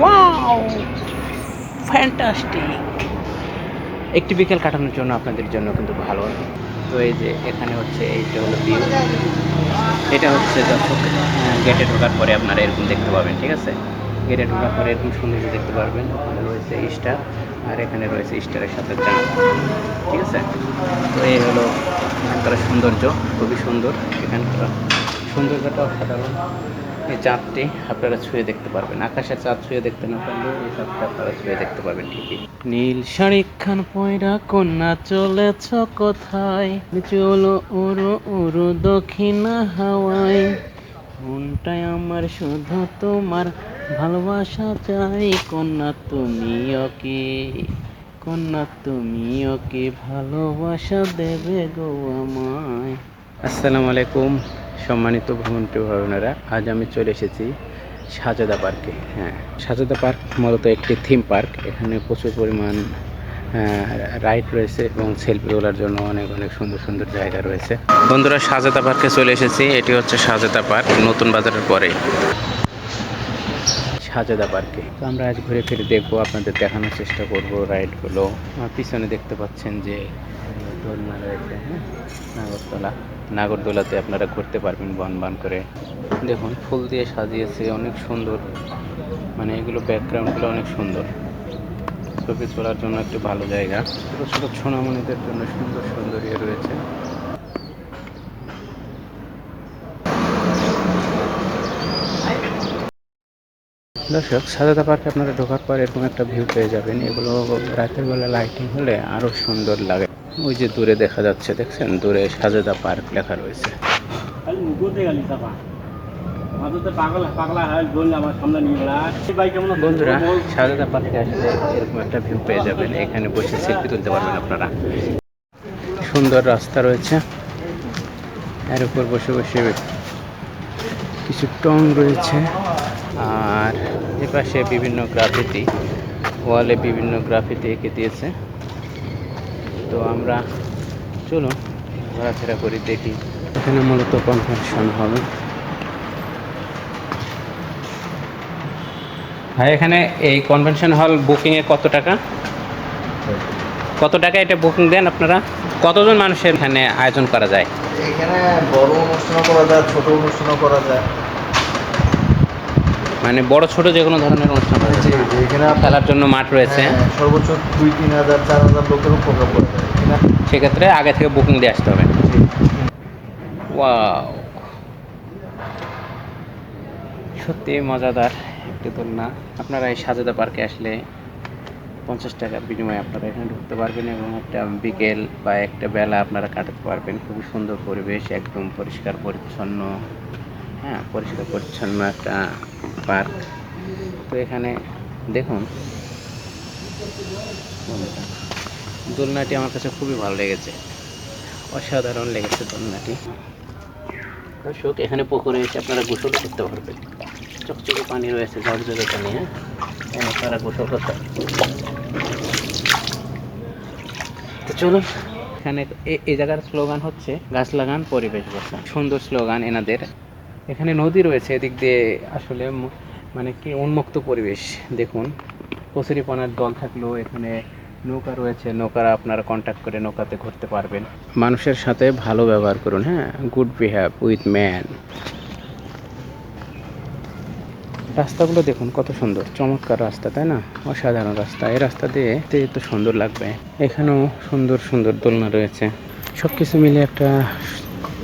Wow fantastic একটি বিকেল কাটানোর জন্য আপনাদের জন্য কিন্তু ভালো। তো এই যে এখানে হচ্ছে এইটা হলো ভিউ এটা হচ্ছে দর্শক গেটে ঢোকার পরে আপনারা এরকম দেখতে পাবেন, ঠিক আছে? গেটে ঢোকার পরে এরকম সৌন্দর্য দেখতে পারবেন। ওখানে রয়েছে স্টার আর এখানে রয়েছে স্টারের সাথে চাঁদ, ঠিক আছে? তো এই হলো এখানকার সৌন্দর্য, খুবই সুন্দর। এখানকার সৌন্দর্যটা অসাধারণ। এই চাঁদটি আপনারা ছুঁয়ে দেখতে পারবেন আকাশের চাঁদ ছুঁয়ে দেখতে না পারলেও এই চাঁদটা আপনারা ছুঁয়ে দেখতে পারবেন ঠিকই। নীল শাড়ি খান পয়রা কন্যা চলেছ কোথায়? চলো ওরো ওরো দক্ষিণা হাওয়ায়। মনটাই আমার শুধু তোমার ভালোবাসা চাই। কন্যা তুমি ওকে কন্যা তুমি ওকে ভালোবাসা দেবে গো আমায়? আসসালামু আলাইকুম। সম্মানিত ভ্রমণপ্রিয় ভাবনারা, আজ আমি চলে এসেছি সাজেদা পার্কে। হ্যাঁ সাজেদা পার্ক মূলত একটি থিম পার্ক এখানে প্রচুর পরিমাণ রাইড রয়েছে এবং সেলফি তোলার জন্য অনেক অনেক সুন্দর সুন্দর জায়গা রয়েছে। বন্ধুরা, সাজেদা পার্কে চলে এসেছি। এটি হচ্ছে সাজাদা পার্ক, নতুন বাজারের পরে। সাজেদা পার্কে। তো আমরা আজ ঘুরে ফিরে দেখব, আপনাদের দেখানোর চেষ্টা করব রাইডগুলো পিছনে দেখতে পাচ্ছেন যে দোলনা রয়েছে হ্যাঁ নাগরদোলা নাগরদোলাতে আপনারা ঘুরতে পারবেন বন বন করে। দেখুন, ফুল দিয়ে সাজিয়েছে, অনেক সুন্দর। মানে এগুলো ব্যাকগ্রাউন্ডগুলো অনেক সুন্দর। ছবি তোলার জন্য একটি ভালো জায়গা। ছোটো ছোটো সোনামণিদের জন্য সুন্দর সুন্দর ইয়ে রয়েছে। দর্শক সাজাদা পার্কে আপনারা ঢোকার পর এরকম একটা ভিউ পেয়ে যাবেন। এগুলো রাতের বেলা লাইটিং হলে আরও সুন্দর লাগে। ওই যে দূরে দেখা যাচ্ছে দেখছেন? দূরে সাজেদা পার্ক লেখা রয়েছে? বন্ধুরা সাজেদা পার্কে আসলে এরকম একটা ভিউ পেয়ে যাবেন। এখানে বসে সেলফি তুলতে পারবেন আপনারা। সুন্দর রাস্তা রয়েছে। এর উপর বসে বসে কিছু টং রয়েছে। আর এপাশে বিভিন্ন গ্রাফিতি ওয়ালে বিভিন্ন গ্রাফিতি এঁকে দিয়েছে। তো আমরা চলুন ঘোরাফেরা করি দেখি। এখানে মূলত কনভেনশন হবে। ভাই এখানে এই কনভেনশন হল বুকিংয়ে কত টাকা? কত টাকা এটা বুকিং দেন আপনারা? কতজন মানুষের এখানে আয়োজন করা যায়? এখানে বড় অনুষ্ঠানও করা যায় ছোট অনুষ্ঠানও করা যায়। মানে বড় ছোট যে কোনো ধরনের অনুষ্ঠান জি, এখানে খেলার জন্য মাঠ রয়েছে। হ্যাঁ, সর্বোচ্চ দুই তিন হাজার চার হাজার লোকেরও প্রোগ্রাম করা যায়। সেক্ষেত্রে আগে থেকে বুকিং দিয়ে আসতে হবে। ওয়াও সত্যি মজাদার একটি দোলনা আপনারা এই সাজেদা পার্কে আসলে পঞ্চাশ টাকার বিনিময়ে আপনারা এখানে ঢুকতে পারবেন এবং একটা বিকেল বা একটা বেলা আপনারা কাটাতে পারবেন। খুবই সুন্দর পরিবেশ একদম পরিষ্কার পরিচ্ছন্ন। হ্যাঁ পরিষ্কার পরিচ্ছন্ন একটা পার্ক। তো এখানে দেখুন। দোলনাটি আমার কাছে খুবই ভালো লেগেছে। অসাধারণ লেগেছে দোলনাটি। দর্শক, এখানে পুকুরে এসে আপনারা গোসল করতে পারবেন। চকচকে পানি রয়েছে, ঝরঝরে পানি হ্যাঁ? আপনারা গোসল করতে তো চলুন, এখানে এই জায়গার স্লোগান হচ্ছে, গাছ লাগান, পরিবেশ বাঁচান সুন্দর স্লোগান এনাদের। এখানে নদী রয়েছে, এদিক দিয়ে আসলে মানে কি উন্মুক্ত পরিবেশ। দেখুন, কচুরিপানার দল থাকলেও এখানে নৌকা রয়েছে, নৌকারা আপনারা কন্ট্যাক্ট করে নৌকাতে ঘুরতে পারবেন। মানুষের সাথে ভালো ব্যবহার করুন হ্যাঁ? গুড বিহেভ উইথ ম্যান রাস্তাগুলো দেখুন, কত সুন্দর, চমৎকার রাস্তা, তাই না? অসাধারণ রাস্তা, এই রাস্তা দিয়ে যেতে তো সুন্দর লাগবে। এখানেও সুন্দর সুন্দর দোলনা রয়েছে। সব কিছু মিলে একটা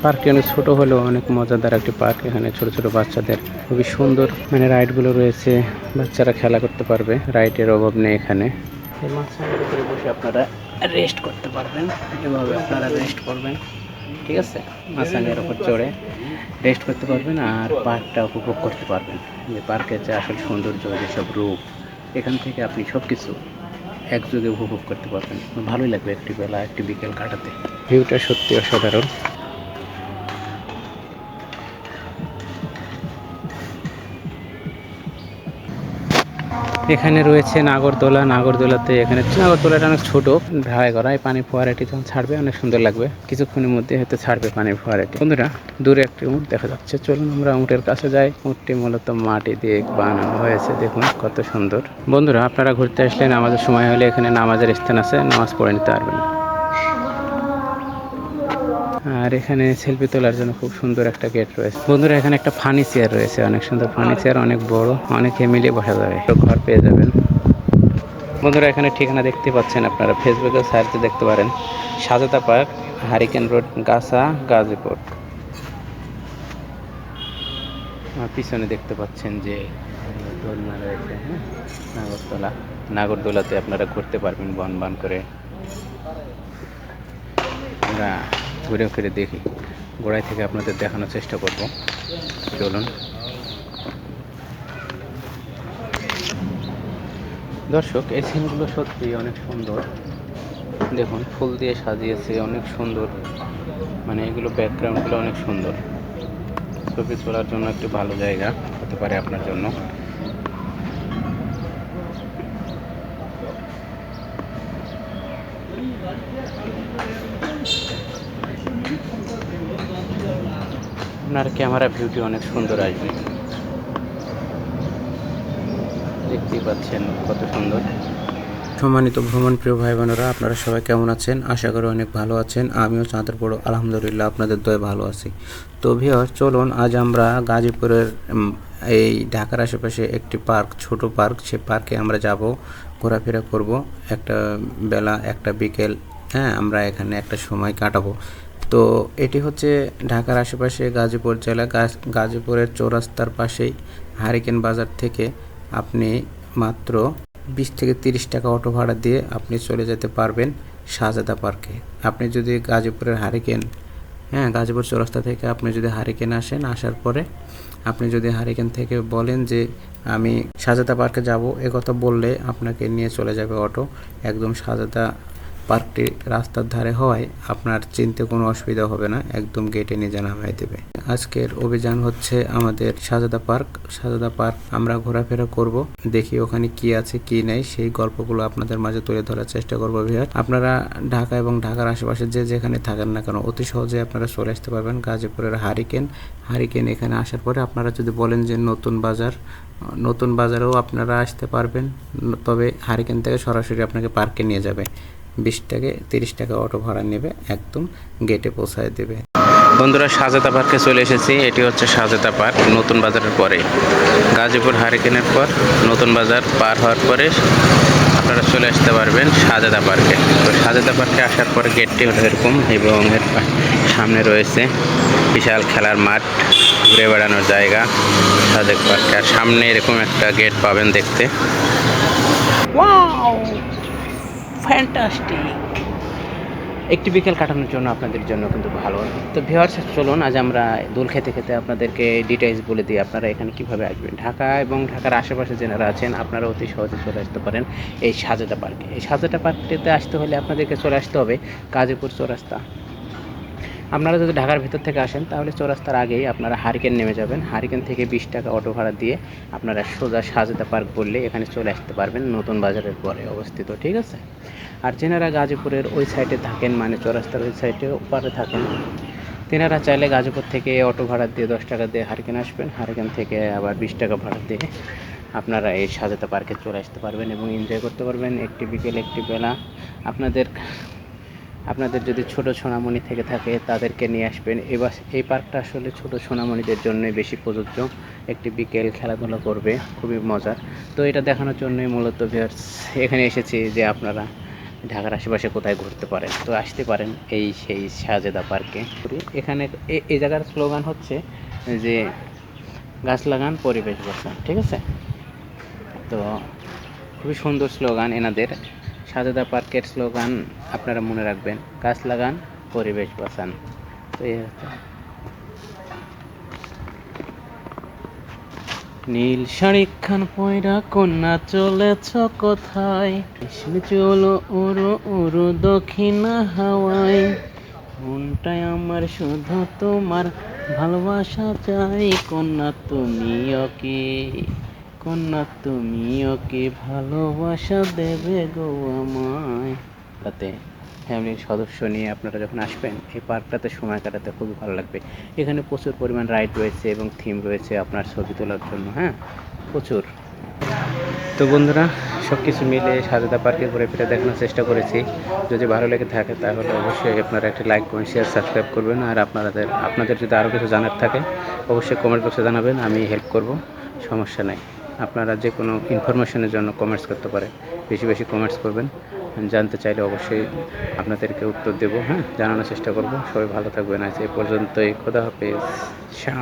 পার্কটি অনেক ছোটো হলেও অনেক মজাদার একটি পার্ক। এখানে ছোট ছোট বাচ্চাদের খুবই সুন্দর মানে রাইডগুলো রয়েছে, বাচ্চারা খেলা করতে পারবে, রাইডের অভাব নেই এখানে। এই বসে আপনারা রেস্ট করতে পারবেন, এভাবে আপনারা রেস্ট করবেন, ঠিক আছে? মাঝখানের উপর চড়ে রেস্ট করতে পারবেন আর পার্কটা উপভোগ করতে পারবেন। যে পার্কের যে আসল সৌন্দর্য যেসব রূপ, এখান থেকে আপনি সব কিছু একযোগে উপভোগ করতে পারবেন। ভালোই লাগবে একটি বেলা, একটি বিকেল কাটাতে। ভিউটা সত্যি অসাধারণ। এখানে রয়েছে নাগরদোলা। নাগরদোলাতে এখানে নাগরদোলাটা অনেক ছোট। ঢালাই করা এই পানি ফোয়ারাটি যখন ছাড়বে, অনেক সুন্দর লাগবে। কিছুক্ষণের মধ্যে হয়তো ছাড়বে পানি ফোয়ারাটি। বন্ধুরা, দূরে একটি উঁট দেখা যাচ্ছে। চলুন আমরা উঁটের কাছে যাই। উঁটটি মূলত মাটি দিয়ে বানানো হয়েছে। দেখুন কত সুন্দর। বন্ধুরা, আপনারা ঘুরতে আসলেন নামাজের সময় হলে এখানে নামাজের স্থান আছে। নামাজ পড়ে নিতে পারবেন আর এখানে সেলফি তোলার জন্য খুব সুন্দর একটা গেট রয়েছে। বন্ধুরা, এখানে একটা ফানি চেয়ার রয়েছে, অনেক সুন্দর ফানি চেয়ার অনেক বড়, অনেকে মিলিয়ে বসা যাবে। ঘর পেয়ে যাবেন। বন্ধুরা, এখানে ঠিকানা দেখতে পাচ্ছেন আপনারা ফেসবুকে সার্চে দেখতে পারেন। সাজাতা পার্ক হারিকেন রোড গাছা গাজীপুর পিছনে দেখতে পাচ্ছেন যে, দোলনা রয়েছে হ্যাঁ? নাগরদোলা। নাগরদোলাতে আপনারা ঘুরতে পারবেন বন বন করে। আমরা ঘুরে ফিরে দেখি। গোড়ায় থেকে আপনাদের দেখানোর চেষ্টা করব। চলুন। দর্শক, এই সিনগুলো সত্যি অনেক সুন্দর। দেখুন, ফুল দিয়ে সাজিয়েছে, অনেক সুন্দর। মানে এগুলো ব্যাকগ্রাউন্ডগুলো অনেক সুন্দর। ছবি তোলার জন্য একটু ভালো জায়গা হতে পারে আপনার জন্য। আপনার ক্যামেরা ভিউটি অনেক সুন্দর আসবে। দেখতেই পাচ্ছেন কত সুন্দর। সম্মানিত ভ্রমণ প্রিয় ভাই বোনেরা আপনারা সবাই কেমন আছেন? আশা করি অনেক ভালো আছেন। আমিও চাঁদের বড় আলহামদুলিল্লাহ আপনাদের দয়ে ভালো আছি। তো ভিওর চলুন, আজ আমরা গাজীপুরের এই ঢাকার আশেপাশে একটি পার্ক, ছোট পার্ক, সে পার্কে আমরা যাব, ঘোরাফেরা করব। একটা বেলা, একটা বিকেল হ্যাঁ আমরা এখানে একটা সময় কাটাবো। তো এটি হচ্ছে ঢাকার আশেপাশে গাজীপুর জেলা। গাজ- গাজীপুরের চৌরাস্তার পাশেই হারিকেন বাজার থেকে আপনি মাত্র বিশ থেকে তিরিশ টাকা অটো ভাড়া দিয়ে আপনি চলে যেতে পারবেন শাহজাদা পার্কে। আপনি যদি গাজীপুরের হারিকেন হ্যাঁ গাজীপুর চৌরাস্তা থেকে আপনি যদি হারিকেন আসেন, আসার পরে আপনি যদি হারিকেন থেকে বলেন যে আমি শাহজাদা পার্কে যাব কথা বললে আপনাকে নিয়ে চলে যাবে অটো। একদম শাহজাদা পার্কটি রাস্তার ধারে হওয়ায় আপনার চিনতে কোনো অসুবিধা হবে না, একদম গেটে নিজে নামাই দেবে আজকের অভিযান হচ্ছে আমাদের সাজাদা পার্ক। সাজাদা পার্ক আমরা ঘোরাফেরা করব, দেখি ওখানে কি আছে, কি নেই, সেই গল্পগুলো আপনাদের মাঝে তুলে ধরার চেষ্টা করব ভিয়ার আপনারা ঢাকা এবং ঢাকার আশেপাশে যে যেখানে থাকেন না কেন, অতি সহজে আপনারা চলে আসতে পারবেন গাজীপুরের হারিকেন। হারিকেন এখানে আসার পরে আপনারা যদি বলেন যে নতুন বাজার, নতুন বাজারেও আপনারা আসতে পারবেন, তবে হারিকেন থেকে সরাসরি আপনাকে পার্কে নিয়ে যাবে। বিশ টাকা তিরিশ টাকা অটো ভাড়া নেবে একদম গেটে পৌঁছায় দেবে। বন্ধুরা সাজেতা পার্কে চলে এসেছি। এটি হচ্ছে সাজেতা পার্ক নতুন বাজারের পরে। গাজীপুর হারিকেনের পর নতুন বাজার পার হওয়ার পরে আপনারা চলে আসতে পারবেন সাজেদা পার্কে। তো সাজেদা পার্কে আসার পরে গেটটি হলো এরকম এবং এর সামনে রয়েছে বিশাল খেলার মাঠ ঘুরে বেড়ানোর জায়গা সাজেক পার্কে। আর সামনে এরকম একটা গেট পাবেন দেখতে। ওয়াও ফ্যান্টাস্টিক একটি বিকেল কাটানোর জন্য আপনাদের জন্য কিন্তু ভালো। তো ভিওয়ার্স চলুন, আজ আমরা দোল খেতে খেতে আপনাদেরকে ডিটেলস বলে দিই, আপনারা এখানে কীভাবে আসবেন। ঢাকা এবং ঢাকার আশেপাশে যারা আছেন আপনারা অতি সহজে চলে আসতে পারেন এই সাজাটা পার্কে। এই সাজাটা পার্কটিতে আসতে হলে আপনাদেরকে চলে আসতে হবে কাজীপুর চৌরাস্তা। আপনারা যদি ঢাকার ভিতর থেকে আসেন, তাহলে চৌরাস্তার আগেই আপনারা হারিকেন নেমে যাবেন। হারিকেন থেকে বিশ টাকা অটো ভাড়া দিয়ে আপনারা সোজা সাজেদা পার্ক বললে এখানে চলে আসতে পারবেন নতুন বাজারের পরে অবস্থিত, ঠিক আছে? আর যেনারা গাজীপুরের ওই সাইডে থাকেন মানে চৌরাস্তার ওই সাইডে ওপারে থাকেন। তেনারা চাইলে গাজীপুর থেকে অটো ভাড়া দিয়ে দশ টাকা দিয়ে হারিকেন আসবেন। হারিকেন থেকে আবার বিশ টাকা ভাড়া দিয়ে আপনারা এই সাজাতে পার্কে চলে আসতে পারবেন এবং এনজয় করতে পারবেন। একটি বিকেল, একটি বেলা। আপনাদের আপনাদের যদি ছোট সোনামণি থেকে থাকে, তাদেরকে নিয়ে আসবেন। এবার এই পার্কটা আসলে ছোট সোনামণিদের জন্যই বেশি প্রযোজ্য। একটি বিকেল খেলাধুলা করবে, খুবই মজার। তো এটা দেখানোর জন্যই মূলত viewers এখানে এসেছি যে আপনারা ঢাকার আশেপাশে কোথায় ঘুরতে পারেন। তো আসতে পারেন এই সেই সাজেদা পার্কে। এখানে এই জায়গার স্লোগান হচ্ছে যে গাছ লাগান, পরিবেশ বাঁচান ঠিক আছে? তো খুবই সুন্দর স্লোগান এনাদের। সাজেদা পার্কের স্লোগান আপনারা মনে রাখবেন, গাছ লাগান, পরিবেশ বাঁচান। নীল শাড়ি খান পয়রা, কন্যা চলেছ কোথায়? চলো উড়ো উড়ো দক্ষিণা হাওয়ায়। মনটাই আমার শুধু তোমার ভালোবাসা চাই, কন্যা তুমিও কি কন্যা, তুমি ওকে ভালোবাসা দেবে গো আমায়। তাতে ফ্যামিলির সদস্য নিয়ে আপনারা যখন আসবেন, এই পার্কটাতে সময় কাটাতে খুবই ভালো লাগবে। এখানে প্রচুর পরিমাণ রাইড রয়েছে এবং থিম রয়েছে আপনার ছবি তোলার জন্য হ্যাঁ? প্রচুর। তো বন্ধুরা সব কিছু মিলে সাজেদা পার্কে ঘুরে ফিরে দেখানোর চেষ্টা করেছি। যদি ভালো লেগে থাকে, তাহলে অবশ্যই আপনারা একটা লাইক কমেন্ট শেয়ার সাবস্ক্রাইব করবেন। আর আপনাদের আপনাদের যদি আরও কিছু জানার থাকে, অবশ্যই কমেন্ট বক্সে জানাবেন, আমি হেল্প করব, সমস্যা নাই। আপনারা যে কোনো ইনফরমেশনের জন্য কমেন্টস করতে পারেন বেশি বেশি কমেন্টস করবেন। জানতে চাইলে অবশ্যই আপনাদেরকে উত্তর দেবো হ্যাঁ? জানানোর চেষ্টা করব। সবাই ভালো থাকবেন। আজ এ পর্যন্তই। খোদা হাফেজ। শাহ